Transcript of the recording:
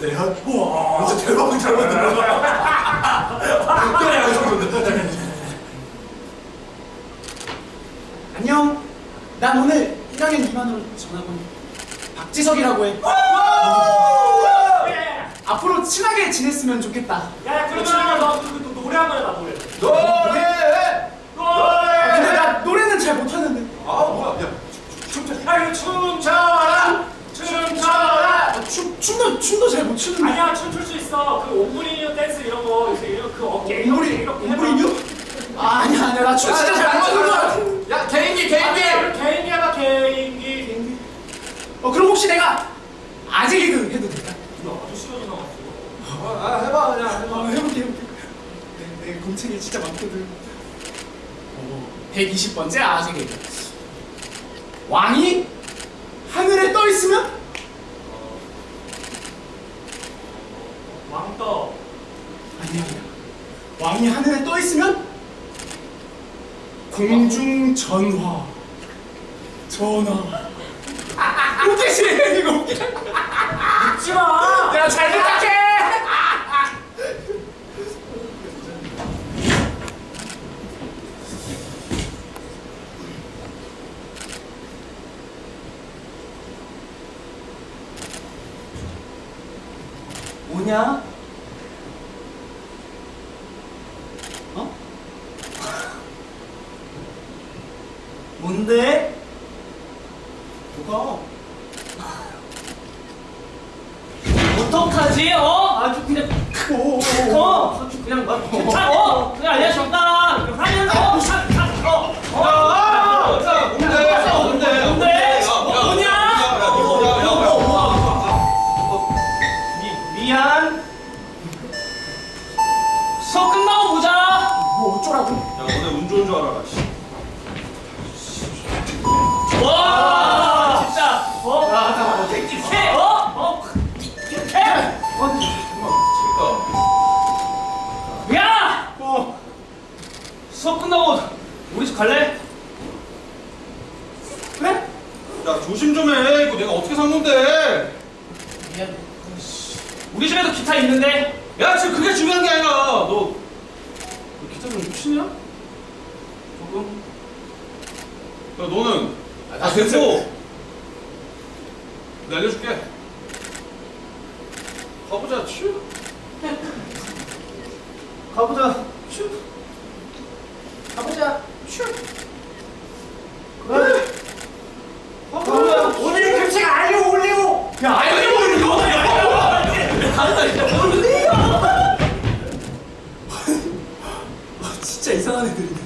네, 내한 우와 진짜 대박 잘 만든다 그래 그 알겠습니다 안녕. 난 오늘 1학년 2반으로 전학온 박지석이라고 해. 앞으로 친하게 지냈으면 좋겠다. 야 그러면 너, 너, 너, 너 노래 한 번 해봐 노래. 너! 있어. 그 옴브리뉴 댄스 이런 거, 이렇게 이런 그 어깨 옴브리, 이렇게 해봐. 옴브리뉴? 아, 아니야, 아니야. 나춤 진짜 잘못 추는 거 같아. 야 개인기 개인기! 아니야, 우리 개인기 해봐, 개인기. 어, 그럼 혹시 내가 아재 개그 해도 될까? 너 아저씨가 나왔어. 아 해봐 그냥 어, 해봐 해볼게, 해볼게. 내, 내 공책이 진짜 많거든. 어, 120번째 아재 개그. 왕이 하늘에 떠 있으면? 왕떠. 아니야. 왕이 하늘에 떠 있으면? 공중 전화. 전화. 웃기지? 이거 웃겨. 웃지 마! 내가 잘 부탁해. 뭐냐? 뭔데? 뭐가? 어떡하지? 어? 아주 그냥 오, 어? 아주 그냥 막 괜찮아 어? 그냥 하면서 어? 사- 사- 어? 어? 자 뭔데 뭔데 뭔데? 야, 뭐냐? 야, 야, 야, 야, 야, 야. 미, 미안 수업 끝나고 보자 뭐 어쩌라고? 야 너네 운 좋은 줄 알아라 씨. 어. 수업 끝나고 우리 집 갈래? 그래? 야 조심 좀 해 이거 내가 어떻게 산 건데 미안. 우리 집에도 기타 있는데 야 지금 그게 중요한 게 아니라 너, 너 기타 좀 치냐? 조금? 야 너는 아 됐고 내가 알려줄게 가보자 츄 가보자. 슈. 가보자. 슈. 그래. 가보자. 오늘 급식 알려 올리고! 야, 아니 뭐 이거. 아, 진짜 이상한 애들이네.